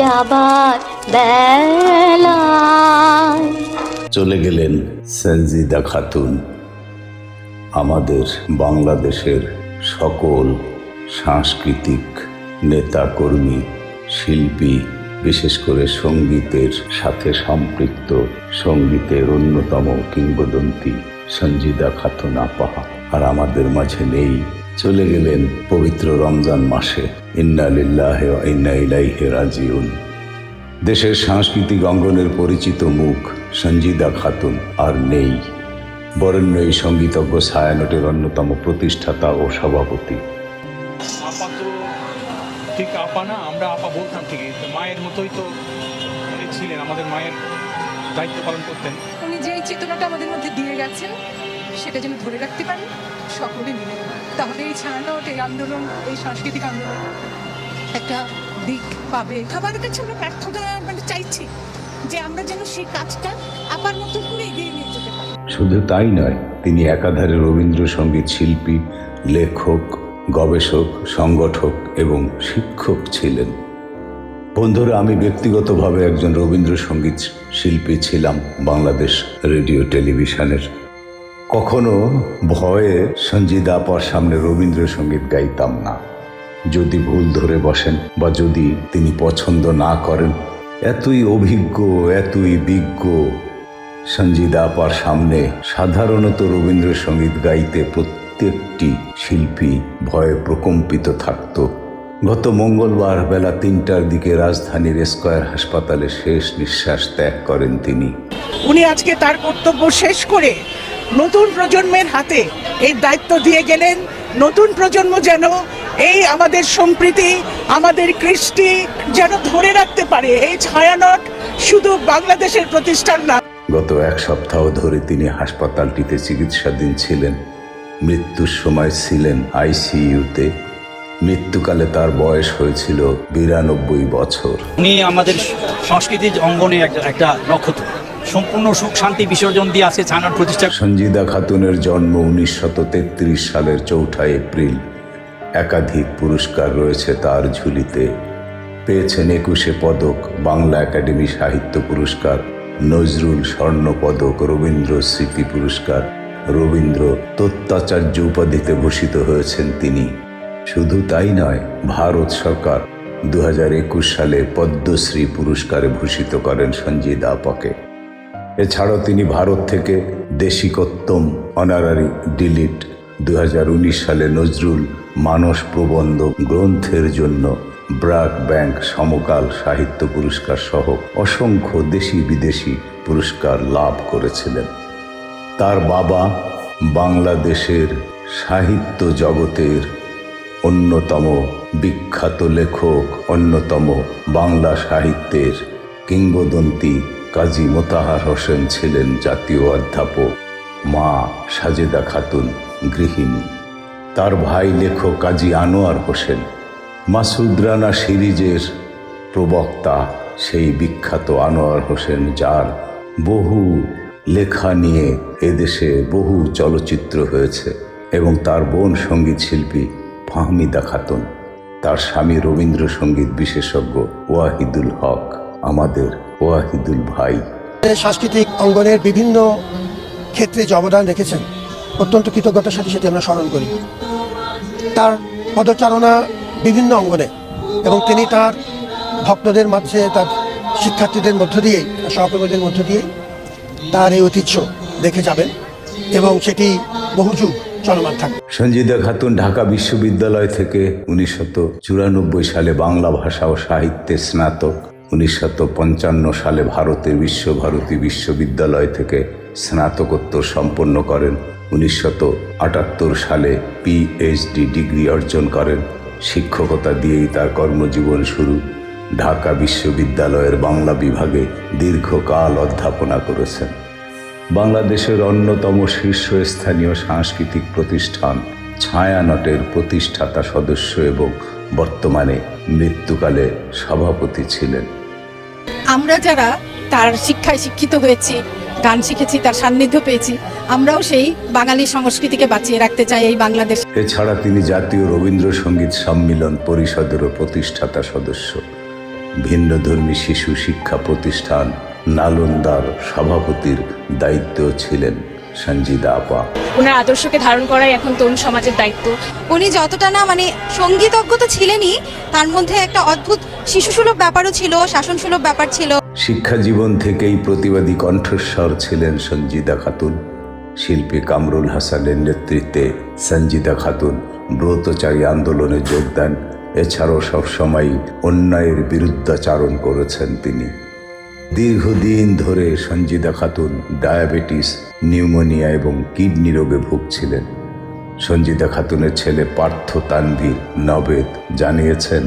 যাবার চলে গেলেন সঞ্জিদা খাতুন, আমাদের বাংলাদেশের সকল সাংস্কৃতিক নেতাকর্মী, শিল্পী, বিশেষ করে সঙ্গীতের সাথে সম্পৃক্ত সঙ্গীতের অন্যতম কিংবদন্তি সঞ্জিদা খাতুন আপাহা আর আমাদের মাঝে নেই চলে গেলেন পবিত্র রমজান মাসে। ইন্না লিল্লাহ ওয়া ইন্না ইলাইহি রাজিউন। দেশের সাংস্কৃতিক অঙ্গনের পরিচিত মুখ সঞ্জিদা খাতুন আর নেই। বরেণ্য এই সঙ্গীতজ্ঞ ছায়ানটের অন্যতম প্রতিষ্ঠাতা ও সভাপতি। ঠিক আপা না? আমরা আপা বলতাম ঠিকই। মায়ের মতোই তো ছিলেন আমাদের মায়ের দায়িত্ব পালন করতেন। উনি যে চেতনাটা আমাদের মধ্যে দিয়ে গেছেন সেটা যেন ধরে রাখতে পারি সকলে মিলে। তাহলে এই ছায়ানট এই আন্দোলন, এই সাংস্কৃতিক আন্দোলন একটা দিক পাবে। খাবার কাছে আমরা প্রার্থনা মানে চাইছি যে আমরা যেন সেই কাজটা আবার নতুন করে এগিয়ে নিয়ে যেতে পারি। শুধু তাই নয়, তিনি একাধারে রবীন্দ্রসঙ্গীত শিল্পী, লেখক, গবেষক, সংগঠক এবং শিক্ষক ছিলেন। বন্ধুরা, আমি ব্যক্তিগতভাবে একজন রবীন্দ্রসঙ্গীত শিল্পী ছিলাম বাংলাদেশ রেডিও টেলিভিশনের। কখনো ভয়ে সঞ্জিদা আপার সামনে রবীন্দ্রসঙ্গীত গাইতাম না। যদি ভুল ধরে বসেন বা যদি তিনি পছন্দ না করেন, এতই অভিজ্ঞ, এতই বিজ্ঞ, সঞ্জিদা আপার সামনে সাধারণত রবীন্দ্রসঙ্গীত গাইতে প্রত্যেকটি শিল্পী ভয়ে প্রকম্পিত থাকত। গত মঙ্গলবার বেলা তিনটার দিকে রাজধানীর স্কয়ার হাসপাতালে শেষ নিঃশ্বাস ত্যাগ করেন তিনি। উনি আজকে তার কর্তব্য শেষ করে নতুন প্রজন্মের হাতে এই দায়িত্ব দিয়ে গেলেন। নতুন প্রজন্ম যেন এই আমাদের সম্প্রীতি আমাদের কৃষ্টি যেন ধরে রাখতে পারে। এই ছায়ানট শুধু বাংলাদেশের প্রতিষ্ঠান না। গত এক সপ্তাহ ধরে তিনি হাসপাতালটিতে চিকিৎসাধীন ছিলেন। মৃত্যুর সময় ছিলেন আইসিইউতে। মৃত্যুকালে তার বয়স হয়েছিল বিরানব্বই বছর। উনি আমাদের সংস্কৃতির অঙ্গনে একটা একটা নক্ষত্র। সম্পূর্ণ সুখ, শান্তি, বিসর্জন দিয়ে আছে ছানার প্রতিষ্ঠা। সঞ্জিদা খাতুনের জন্ম তেত্রিশ সালের চৌঠা এপ্রিল। একাধিক পুরস্কার রয়েছে তার ঝুলিতে। পেয়েছেন একুশে পদক, বাংলা একাডেমি সাহিত্য পুরস্কার, নজরুল স্বর্ণ পদক, রবীন্দ্র স্মৃতি পুরস্কার, রবীন্দ্র তত্ত্বাচার্য উপাধিতে ভূষিত হয়েছেন তিনি। শুধু তাই নয়, ভারত সরকার দু হাজার একুশ সালে পদ্মশ্রী পুরস্কারে ভূষিত করেন সঞ্জিদা আপাকে। এছাড়াও তিনি ভারত থেকে দেশিকোত্তম অনারারি ডিলিট দু হাজার উনিশ সালে নজরুল মানস প্রবন্ধ গ্রন্থের জন্য ব্রাক ব্যাংক সমকাল সাহিত্য পুরস্কার সহ অসংখ্য দেশি বিদেশি পুরস্কার লাভ করেছিলেন। তার বাবা বাংলাদেশের সাহিত্য জগতের অন্যতম বিখ্যাত লেখক, অন্যতম বাংলা সাহিত্যের কিংবদন্তি কাজী মোতাহার হোসেন ছিলেন জাতীয় অধ্যাপক, মা সাজেদা খাতুন গৃহিণী। তার ভাই লেখক কাজী আনোয়ার হোসেন। মাসুদ রানা সিরিজের প্রবক্তা সেই বিখ্যাত আনোয়ার হোসেন, যার বহু লেখা নিয়ে এদেশে বহু চলচ্চিত্র হয়েছে এবং তার বোন সংগীত শিল্পী ফাহমিদা খাতুন। তার স্বামী রবীন্দ্রসঙ্গীত বিশেষজ্ঞ ওয়াহিদুল হক, আমাদের ওয়াহিদুল ভাই। সাংস্কৃতিক অঙ্গনের বিভিন্ন ক্ষেত্রে যে অবদান রেখেছেন অত্যন্ত কৃতজ্ঞতার সাথে সাথে আমরা স্মরণ করি। তার পদচারণা বিভিন্ন অঙ্গনে এবং তিনি তার ভক্তদের মাঝে তার শিক্ষার্থীদের মধ্য দিয়েই সহকর্মীদের মধ্য দিয়েই তার এই ঐতিহ্য দেখে যাবেন এবং সেটি বহু যুগ চলমান থাকবে। সঞ্জিদা খাতুন ঢাকা বিশ্ববিদ্যালয় থেকে চুরানব্বই সালে বাংলা ভাষা ও সাহিত্যে স্নাতক। পঞ্চান্ন সালে ভারতের বিশ্বভারতী বিশ্ববিদ্যালয় থেকে স্নাতকোত্তর সম্পন্ন করেন। আটাত্তর সালে পিএইচডি ডিগ্রি অর্জন করেন। শিক্ষকতা দিয়েই তার কর্মজীবন শুরু। ঢাকা বিশ্ববিদ্যালয়ের বাংলা বিভাগে দীর্ঘকাল অধ্যাপনা করেছেন। বাংলাদেশের অন্যতম শীর্ষস্থানীয় সাংস্কৃতিক প্রতিষ্ঠান, ছায়ানটের প্রতিষ্ঠাতা সদস্য এবং বর্তমানে মৃত্যুকালে সভাপতি ছিলেন। আমরা যারা তার শিক্ষায় শিক্ষিত হয়েছি, গান শিখেছি, তার সান্নিধ্য পেয়েছি, আমরাও সেই বাঙালি সংস্কৃতিকে বাঁচিয়ে রাখতে চাই এই বাংলাদেশ। এছাড়া তিনি জাতীয় রবীন্দ্রসঙ্গীত সম্মিলন পরিষদেরও প্রতিষ্ঠাতা সদস্য। ভিন্নধর্মী শিশু শিক্ষা প্রতিষ্ঠান নালন্দার সভাপতির দায়িত্ব ছিলেন। সঞ্জিদা আপা। ওনার আদর্শকে ধারণ করাই এখন তরুণ সমাজের দায়িত্ব। উনি যতটা না মানে সঙ্গীতজ্ঞ তো ছিলেনই তার মধ্যে একটা অদ্ভুত শিশুসুলভ ব্যাপারও ছিল শাসনসুলভ ব্যাপার ছিল। শিক্ষা জীবন থেকেই প্রতিবাদী কণ্ঠস্বর ছিলেন সঞ্জিদা খাতুন। শিল্পী কামরুল হাসানের নেতৃত্বে সঞ্জিদা খাতুন ব্রতচারী আন্দোলনে যোগ দেন এছাড়াও সবসময় অন্যায়ের বিরুদ্ধাচারণ করেছেন তিনি। দীর্ঘদিন ধরে সঞ্জিদা খাতুন ডায়াবেটিস, নিউমোনিয়া এবং কিডনি রোগে ভুগছিলেন। সঞ্জিদা খাতুনের ছেলে পার্থ তানভীর নবেদ জানিয়েছেন,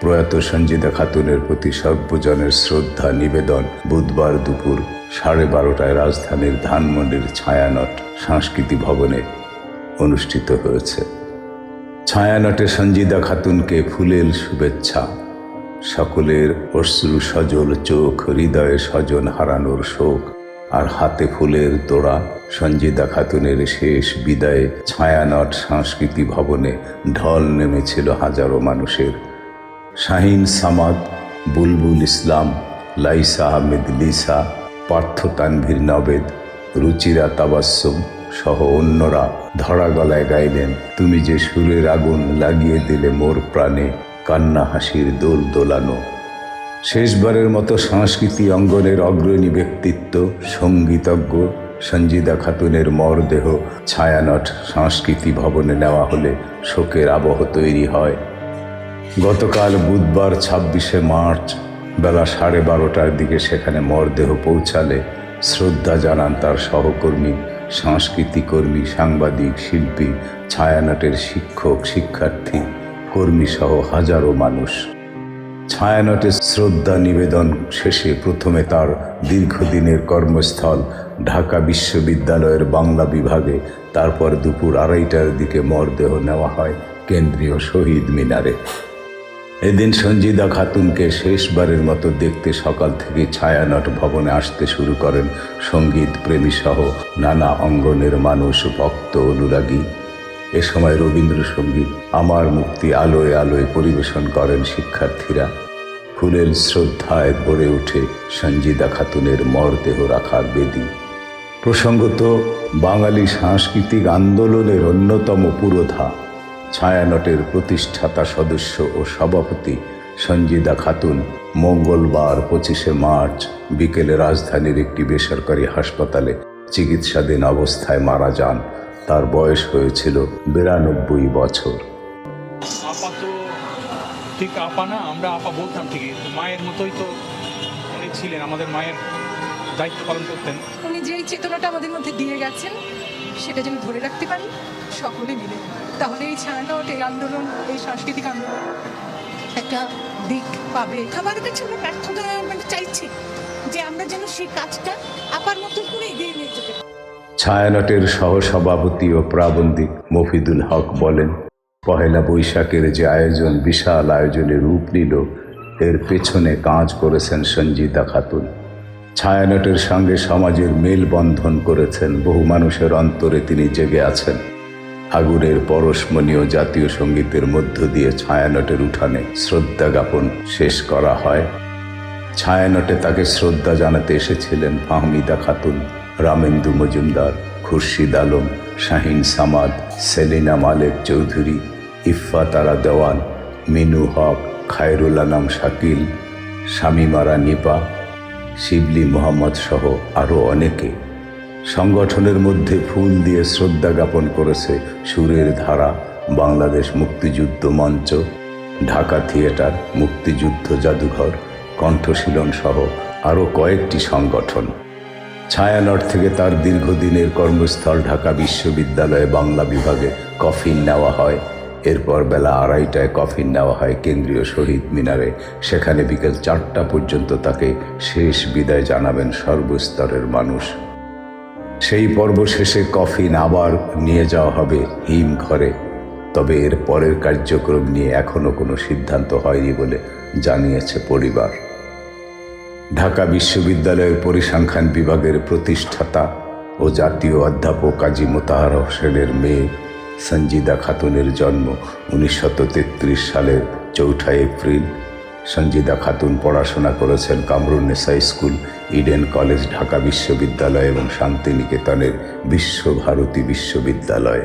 প্রয়াত সঞ্জিদা খাতুনের প্রতি সর্বজনের শ্রদ্ধা নিবেদন বুধবার দুপুর সাড়ে বারোটায় রাজধানীর ধানমন্ডির ছায়ানট সংস্কৃতি ভবনে অনুষ্ঠিত হয়েছে। ছায়ানটে সঞ্জিদা খাতুনকে ফুলেল শুভেচ্ছা। সকলের অশ্রু সজল চোখ, হৃদয়ে স্বজন হারানোর শোক, আর হাতে ফুলের তোড়া, সঞ্জিদা খাতুনের শেষ বিদায়ে ছায়ানট সংস্কৃতি ভবনে ঢল নেমেছিল হাজারো মানুষের। শাহিন সামাদ, বুলবুল ইসলাম, লাইসা আহমেদ লিসা, পার্থ তানভীর নবেদ, রুচিরা তাবাসুম সহ অন্যরা ধরা গলায় গাইলেন, তুমি যে সুরের আগুন লাগিয়ে দিলে মোর প্রাণে কান্না হাসির দোল দোলানো। শেষবারের মতো সংস্কৃতি অঙ্গনের অগ্রণী ব্যক্তিত্ব, সঙ্গীতজ্ঞ সঞ্জিদা খাতুনের মরদেহ ছায়ানট সংস্কৃতি ভবনে নেওয়া হলে শোকের আবহ তৈরি হয়। গতকাল বুধবার ছাব্বিশে মার্চ বেলা সাড়ে বারোটার দিকে সেখানে মরদেহ পৌঁছালে শ্রদ্ধা জানান তার সহকর্মী সংস্কৃতিকর্মী সাংবাদিক, শিল্পী, ছায়ানটের শিক্ষক, শিক্ষার্থী। কর্মী সহ হাজারো মানুষ। ছায়ানটে শ্রদ্ধা নিবেদন শেষে প্রথমে তার দীর্ঘদিনের কর্মস্থল ঢাকা বিশ্ববিদ্যালয়ের বাংলা বিভাগে, তারপর দুপুর আড়াইটার দিকে মরদেহ নেওয়া হয় কেন্দ্রীয় শহীদ মিনারে। এদিন সঞ্জিদা খাতুনকে শেষবারের মতো দেখতে সকাল থেকে ছায়ানট ভবনে আসতে শুরু করেন সংগীত প্রেমী সহ নানা অঙ্গনের মানুষ, ভক্ত, অনুরাগী। এ সময় রবীন্দ্রসঙ্গীত আমার মুক্তি আলোয় আলোয় পরিবেশন করেন শিক্ষার্থীরা। ফুলের শ্রদ্ধায় গড়ে ওঠে সঞ্জিদা খাতুনের মরদেহ রাখার বেদি। প্রসঙ্গত, বাঙালি সাংস্কৃতিক আন্দোলনের অন্যতম পুরোধা, ছায়ানটের প্রতিষ্ঠাতা সদস্য ও সভাপতি সঞ্জিদা খাতুন মঙ্গলবার পঁচিশে মার্চ বিকেলে রাজধানীর একটি বেসরকারি হাসপাতালে চিকিৎসাধীন অবস্থায় মারা যান। তার বয়স হয়েছিল বিরানব্বই বছর। আপা তো ঠিক আপা না আমরা আপা বলতাম ঠিকই তো মায়ের মতোই তো উনি ছিলেন আমাদের মায়ের দায়িত্ব পালন করতেন। উনি যেই চেতনাটা আমাদের মধ্যে দিয়ে গেছেন সেটা যেন ধরে রাখতে পারি সকলে মিলে। তাহলে এই ছায়ানট এই আন্দোলন এই সাংস্কৃতিক আন্দোলন একটা দিক পাবে। আমার কাছে আমরা ব্যর্থতা মানে চাইছি যে আমরা যেন সেই কাজটা আপার মতো করে এগিয়ে নিয়ে যেতে পারি। ছায়ানটের সহসভাপতি ও প্রাবন্ধিক মফিদুল হক বলেন, পহেলা বৈশাখের যে আয়োজন, বিশাল আয়োজনে রূপ নিল, এর পেছনে কাজ করেছেন সঞ্জিতা খাতুন। ছায়ানটের সঙ্গে সমাজের মেলবন্ধন করেছেন, বহু মানুষের অন্তরে তিনি জেগে আছেন। আগুনের পরশমণীয় জাতীয় সঙ্গীতের মধ্য দিয়ে ছায়ানটের উঠানে শ্রদ্ধা জ্ঞাপন শেষ করা হয়। ছায়ানটে তাকে শ্রদ্ধা জানাতে এসেছিলেন ফাহমিদা খাতুন। রামেন্দু মজুমদার, খুরশিদ আলম, শাহিন সামাদ, সেলিনা মালেক চৌধুরী ইফফা তারা দেওয়ান, মিনু হক, খায়রুল আনাম শাকিল শামিমারা নিপা শিবলি মোহাম্মদ সহ আরও অনেকে। সংগঠনের মধ্যে ফুল দিয়ে শ্রদ্ধা জ্ঞাপন করেছে সুরের ধারা, বাংলাদেশ মুক্তিযুদ্ধ মঞ্চ, ঢাকা থিয়েটার, মুক্তিযুদ্ধ জাদুঘর, কণ্ঠশীলন সহ আরও কয়েকটি সংগঠন। ছায়ানট থেকে তার দীর্ঘদিনের কর্মস্থল ঢাকা বিশ্ববিদ্যালয়ে বাংলা বিভাগে কফিন নেওয়া হয়। এরপর বেলা আড়াইটায় কফিন নেওয়া হয় কেন্দ্রীয় শহীদ মিনারে। সেখানে বিকেল চারটা পর্যন্ত তাকে শেষ বিদায় জানাবেন সর্বস্তরের মানুষ। সেই পর্ব শেষে কফিন আবার নিয়ে যাওয়া হবে হিম ঘরে। তবে এর পরের কার্যক্রম নিয়ে এখনও কোনো সিদ্ধান্ত হয়নি বলে জানিয়েছে পরিবার। ঢাকা বিশ্ববিদ্যালয়ের পরিসংখ্যান বিভাগের প্রতিষ্ঠাতা ও জাতীয় অধ্যাপক কাজী মোতাহার হোসেনের মেয়ে সঞ্জিদা খাতুনের জন্ম উনিশশো তেত্রিশ সালের চৌঠা এপ্রিল। সঞ্জিদা খাতুন পড়াশোনা করেছেন Kamrunnesa school, Eden college, Dhaka বিশ্ববিদ্যালয় এবং শান্তিনিকেতনের বিশ্বভারতী বিশ্ববিদ্যালয়।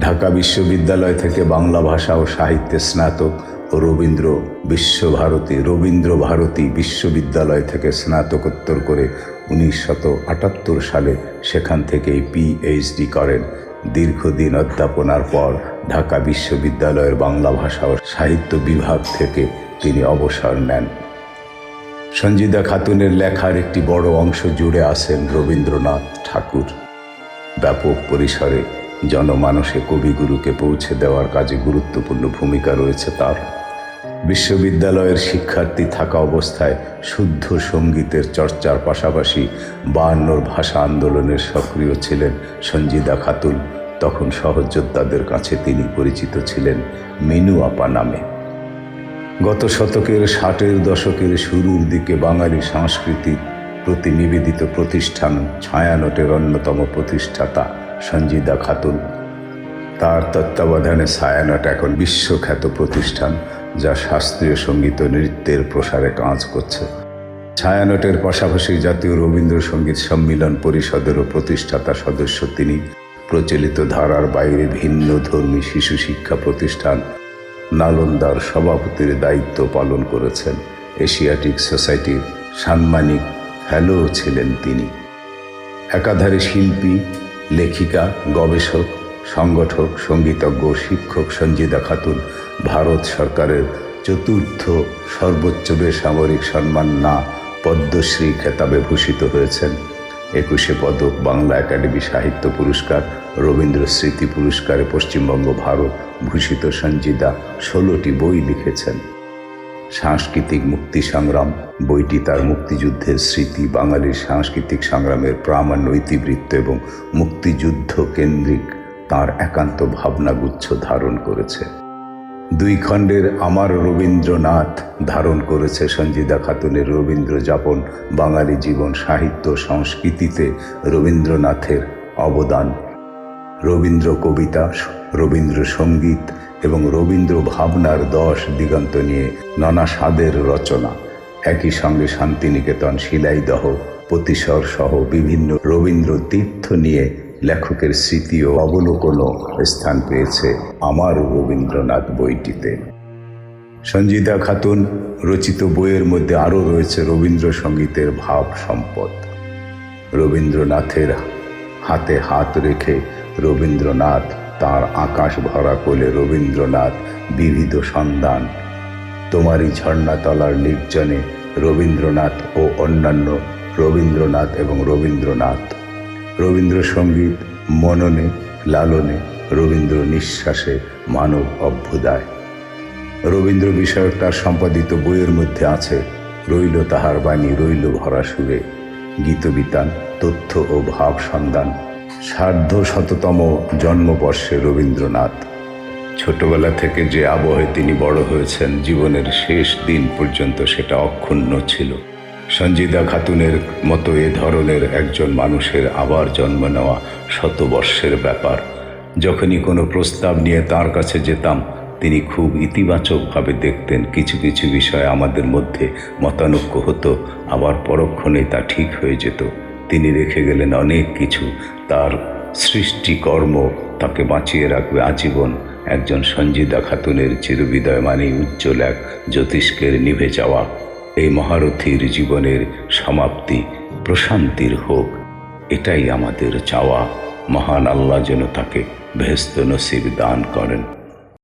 ঢাকা বিশ্ববিদ্যালয় থেকে বাংলা ভাষা ও সাহিত্যে স্নাতক রবীন্দ্র বিশ্বভারতী রবীন্দ্র ভারতী বিশ্ববিদ্যালয় থেকে স্নাতকোত্তর করে উনিশশত আটাত্তর সালে সেখান থেকেই পিএইচডি করেন। দীর্ঘদিন অধ্যাপনার পর ঢাকা বিশ্ববিদ্যালয়ের বাংলা ভাষা ও সাহিত্য বিভাগ থেকে তিনি অবসর নেন। সঞ্জিদা খাতুনের লেখার একটি বড় অংশ জুড়ে আছেন রবীন্দ্রনাথ ঠাকুর। ব্যাপক পরিসরে জনমানসে কবিগুরুকে পৌঁছে দেওয়ার কাজে গুরুত্বপূর্ণ ভূমিকা রয়েছে তার। বিশ্ববিদ্যালয়ের শিক্ষার্থী থাকা অবস্থায় শুদ্ধ সঙ্গীতের চর্চার পাশাপাশি বায়ান্নর ভাষা আন্দোলনের সক্রিয় ছিলেন সঞ্জিদা খাতুন। তখন সহযোদ্ধাদের কাছে তিনি পরিচিত ছিলেন মিনু আপা নামে। গত শতকের ষাটের দশকের শুরুর দিকে বাঙালি সংস্কৃতির প্রতি নিবেদিত প্রতিষ্ঠান ছায়ানটের অন্যতম প্রতিষ্ঠাতা সঞ্জিদা খাতুন। তার তত্ত্বাবধানে ছায়ানট এখন বিশ্বখ্যাত প্রতিষ্ঠান। যা শাস্ত্রীয় সংগীত ও নৃত্যের প্রসারে কাজ করছে। ছায়ানটের পাশাপাশি জাতীয় রবীন্দ্রসঙ্গীত সম্মিলন পরিষদেরও প্রতিষ্ঠাতা সদস্য তিনি প্রচলিত ধারার বাইরে ভিন্ন ধর্মী শিশু শিক্ষা প্রতিষ্ঠান নালন্দার সভাপতির দায়িত্ব পালন করেছেন। এশিয়াটিক সোসাইটির সাম্মানিক ফেলো ছিলেন তিনি। একাধারে শিল্পী, লেখিকা, গবেষক, সংগঠক, সঙ্গীতজ্ঞ, শিক্ষক সঞ্জিদা খাতুন ভারত সরকারের চতুর্থ সর্বোচ্চ বেসামরিক সম্মান না পদ্মশ্রী খেতাবে ভূষিত হয়েছেন। একুশে পদক বাংলা একাডেমি সাহিত্য পুরস্কার, রবীন্দ্র স্মৃতি পুরস্কারে পশ্চিমবঙ্গ, ভারত ভূষিত সঞ্জিদা ষোলোটি বই লিখেছেন। সাংস্কৃতিক মুক্তি সংগ্রাম, বইটি তার মুক্তিযুদ্ধের স্মৃতি, বাঙালির সাংস্কৃতিক সংগ্রামের প্রামাণ্য ইতিবৃত্ত এবং মুক্তিযুদ্ধ কেন্দ্রিক তার একান্ত ভাবনাগুচ্ছ ধারণ করেছে। দুই খণ্ডের আমার রবীন্দ্রনাথ ধারণ করেছে সঞ্জিদা খাতুনের রবীন্দ্র যাপন বাঙালি জীবন সাহিত্য সংস্কৃতিতে রবীন্দ্রনাথের অবদান। রবীন্দ্র কবিতা রবীন্দ্র সংগীত এবং রবীন্দ্র ভাবনার দশ দিগন্ত নিয়ে নানা স্বাদের রচনা। একই সঙ্গে শান্তিনিকেতন, শিলাইদহ, প্রতিসর সহ বিভিন্ন রবীন্দ্র তীর্থ নিয়ে লেখকের স্মৃতি ও অবলোকনও স্থান পেয়েছে আমার রবীন্দ্রনাথ বইটিতে। সঞ্জিতা খাতুন রচিত বইয়ের মধ্যে আরও রয়েছে রবীন্দ্রসঙ্গীতের ভাব সম্পদ। রবীন্দ্রনাথের হাতে হাত রেখে রবীন্দ্রনাথ তার আকাশ ভরা কোলে রবীন্দ্রনাথ বিবিধ সন্ধান তোমারই ঝর্ণাতলার নির্জনে রবীন্দ্রনাথ ও অন্যান্য রবীন্দ্রনাথ এবং রবীন্দ্রনাথ। রবীন্দ্রসঙ্গীত মননে, লালনে রবীন্দ্র নিঃশ্বাসে মানব অভ্যুদয়। রবীন্দ্র বিষয়ক তার সম্পাদিত বইয়ের মধ্যে আছে, রইল তাহার বাণী, রইল ভরা সুরে। গীতবিতান, তথ্য ও ভাব সন্ধান। সার্ধ শততম জন্মবর্ষে রবীন্দ্রনাথ। ছোটবেলা থেকে যে আবহে তিনি বড় হয়েছেন, জীবনের শেষ দিন পর্যন্ত সেটা অক্ষুণ্ণ ছিল। সঞ্জিদা খাতুনের মতো এ ধরনের একজন মানুষের আবার জন্ম নেওয়া শতবর্ষের ব্যাপার। যখনই কোনো প্রস্তাব নিয়ে তার কাছে যেতাম, তিনি খুব ইতিবাচকভাবে দেখতেন কিছু কিছু বিষয় আমাদের মধ্যে মতানৈক্য হতো, আবার পরক্ষণে তা ঠিক হয়ে যেত। তিনি রেখে গেলেন অনেক কিছু, তার সৃষ্টিকর্ম তাকে বাঁচিয়ে রাখবে আজীবন। একজন সঞ্জিদা খাতুনের চিরবিদয় মানেই উজ্জ্বল এক জ্যোতিষ্কের নিভে যাওয়া। এই মহারথীর জীবনের সমাপ্তি প্রশান্তির হোক, এটাই আমাদের চাওয়া। মহান আল্লাহ যেন তাকে ভেস্ত নসিব দান করেন।